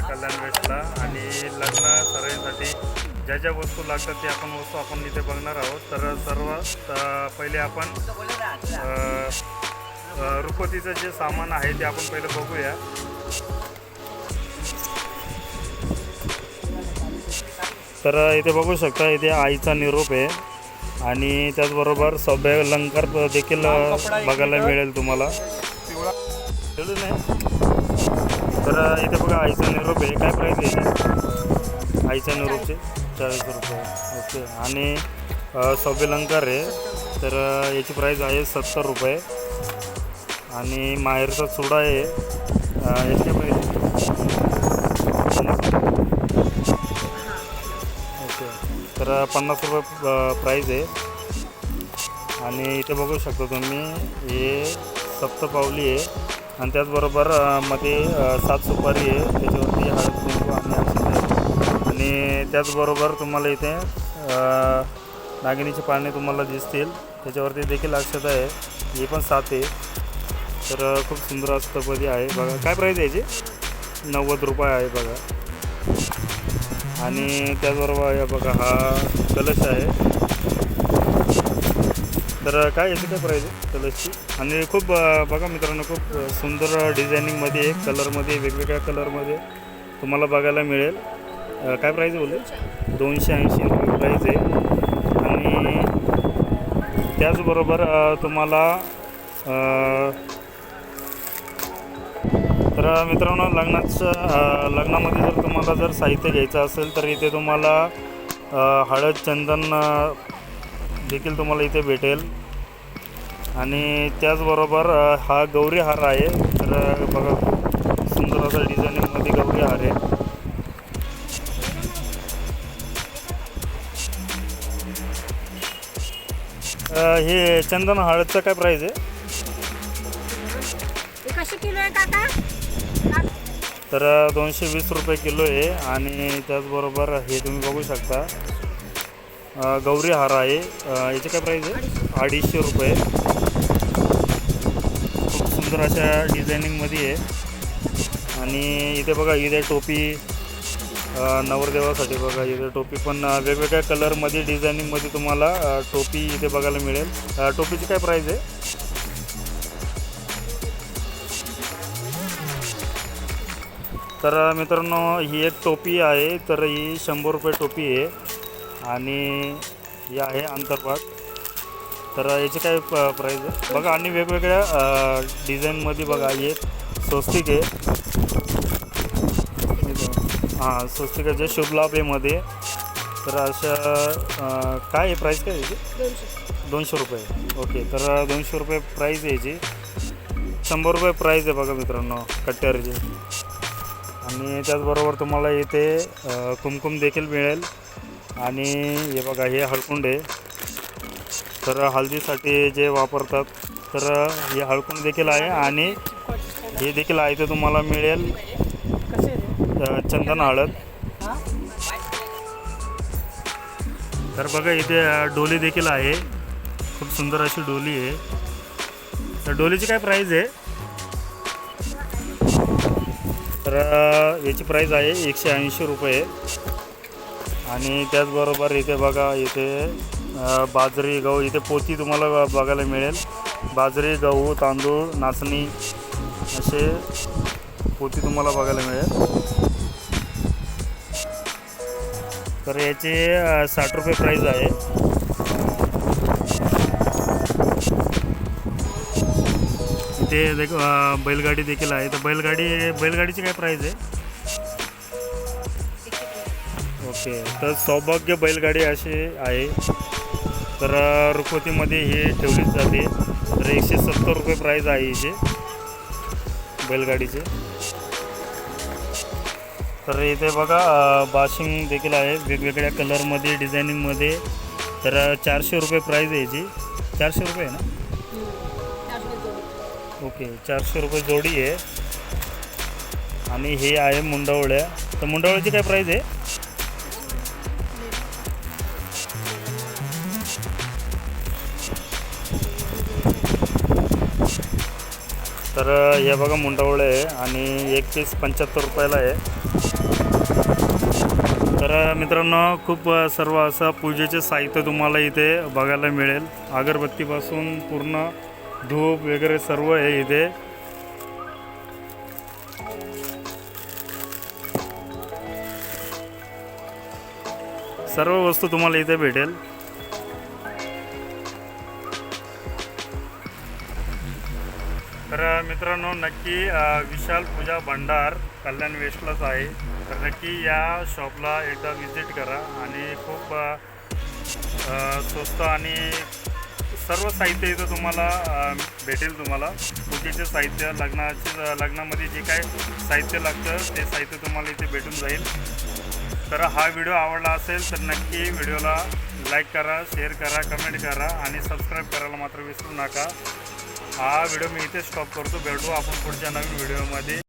कल्याण वेस्टला. आणि लग्न सराईसाठी ज्या ज्या वस्तू लागतात ते आपण वस्तू आपण इथे बघणार आहोत. तर सर्व पहिले आपण अ, रुखवतीचं जे सामान आहे ते आपण पहिले बघूया. तर इथे बघू शकता इथे आईचा निरोप आहे. आणि त्याचबरोबर सभ्य अलंकार देखील बघायला मिळेल तुम्हाला. नाही तर इथे बघा आईचा निरोप आहे. काय प्राईस आहे? याची? आईच्या निरोपचे चाळीस रुपये. ओके. आणि अ, आहे. तर याची प्राईस आहे सत्तर रुपये. आणि माहेरचा चुडा आहे. याची प्राईज प्राईस आहे. ओके. तर पन्नास रुपये प्राईज आहे. आणि इथे बघू शकता तुम्ही हे सप्तपावली आहे. आणि त्याचबरोबरमध्ये सात सुपारी आहे. त्याच्यावरती हळद कुंकू आणि आहे आणि त्याचबरोबर तुम्हाला इथे नागिनीची पाने तुम्हाला दिसतील. त्याच्यावरती देखील अक्षता आहे. ही पण सात आहे. तर खूप सुंदर अस्तपदी आहे. बघा काय प्राईज आहे याची? नव्वद रुपये आहे बघा. आणि त्याचबरोबर बघा हा कलश आहे. तर काय याची काय प्राईज आहे कलशची आणि खूप बघा मित्रांनो खूप सुंदर डिझायनिंगमध्ये आहे कलरमध्ये वेगवेगळ्या कलरमध्ये तुम्हाला बघायला मिळेल. काय प्राईज बोलले? दोनशे ऐंशी रुपये प्राईज आहे. आणि त्याचबरोबर तुम्हाला तर मित्रांनो लग्नाचं लग्नामध्ये जर तुम्हाला जर साहित्य घ्यायचं असेल तर इथे तुम्हाला हळद चंदन देखील तुम्हाला इथे भेटेल. आणि त्याचबरोबर हा गौरी हार आहे. तर बघा खूप सुंदर असा डिझायनिंगमध्ये गौरी हार आहे. हे चंदन हळदचं काय प्राईस आहे? हे कशी किलो आहे काका? का- तर दोनशे वीस रुपये किलो आहे. आणि त्याचबरोबर हे तुम्ही बघू शकता. गौरी हार आहे. याचे याची काय प्राईज आहे? अडीचशे रुपये. खूप सुंदर अशा डिझायनिंगमध्ये आहे. आणि इथे बघा इथे टोपी नवरदेवासाठी बघा इथे टोपी पण वेगवेगळ्या कलरमध्ये डिझायनिंगमध्ये तुम्हाला टोपी इथे बघायला मिळेल. टोपीची काय प्राईज आहे? तर मित्रांनो ही एक टोपी आहे. तर ही शंभर रुपये टोपी आहे. आणि हे आहे अंतर्भाग. तर याची काय प प्राईज आहे बघा आणि वेगवेगळ्या डिझाईनमध्ये बघा हे स्वस्तिक आहे. हां स्वस्तिकाच्या शुभ लाभ आहे मध्ये. तर अशा काय आहे प्राईस काय याची? दोनशे रुपये. ओके तर दोनशे रुपये प्राईज आहे याची. शंभर रुपये प्राईज आहे बघा मित्रांनो कट्ट्यावरची. आणि त्याचबरोबर तुम्हाला इथे कुमकुम देखील मिळेल. आणि हे बघा हे हळकुंड. आहे तर हळदीसाठी जे वापरतात तर हे हळकुंड देखील आहे आणि हे देखील आहे ते तुम्हाला मिळेल चंदन हळद. तर बघा इथे डोली देखील आहे. खूप सुंदर अशी डोली आहे. तर डोलीची काय प्राईज आहे? तर याची प्राईज आहे एकशे ऐंशी रुपये. आणि त्याचबरोबर इथे बघा इथे बाजरी गहू इथे पोती तुम्हाला बघायला मिळेल. बाजरी गहू तांदूळ नाचणी असे पोती तुम्हाला बघायला मिळेल. तर याचे साठ रुपये प्राईज आहे. इथे देख बैलगाडी देखील आहे. तर बैलगाडी बैलगाडीची काय प्राईज आहे? ओके तर सौभाग्य बैलगाडी अशी आहे. तर रुखवतीमध्ये हे ठेवलीच जाते. तर एकशे सत्तर रुपये प्राईज आहे इथे बैलगाडीचे. तर इथे बघा बाशिंग देखील आहे. वेगवेगळ्या कलरमध्ये डिझायनिंगमध्ये. तर चारशे रुपये प्राईज आहे याची. चारशे रुपये आहे ना? ओके चारशे रुपये जोडी आहे. आणि हे आहे मुंडावळ्या. तर मुंडावळ्याची काय प्राईज आहे? तर हे बघा मुंडावळे आहे आणि एक पीस पंच्याहत्तर रुपयाला आहे. तर मित्रांनो खूप सर्व असं पूजेचे साहित्य तुम्हाला इथे बघायला मिळेल. अगरबत्तीपासून पूर्ण धूप वगैरे सर्व आहे इथे. सर्व वस्तू तुम्हाला इथे भेटेल. मित्रांनो नक्की विशाल पूजा भंडार कल्याण वेस्टलाच आहे. तर नक्की या शॉपला एकदा विजिट करा आणि खूप स्वस्त आणि सर्व साहित्य इथं तुम्हाला भेटेल तुम्हाला. पूजेचे साहित्य लग्नाचे लग्नामध्ये जे काय साहित्य लागतं ते साहित्य तुम्हाला इथे भेटून जाईल. तर हा व्हिडिओ आवडला असेल तर नक्की व्हिडिओला लाईक करा शेअर करा कमेंट करा आणि सबस्क्राईब करायला मात्र विसरू नका. हा व्हिडिओ मी इथे स्टॉप करतो. भेटू आपण पुढच्या नवीन व्हिडिओमध्ये.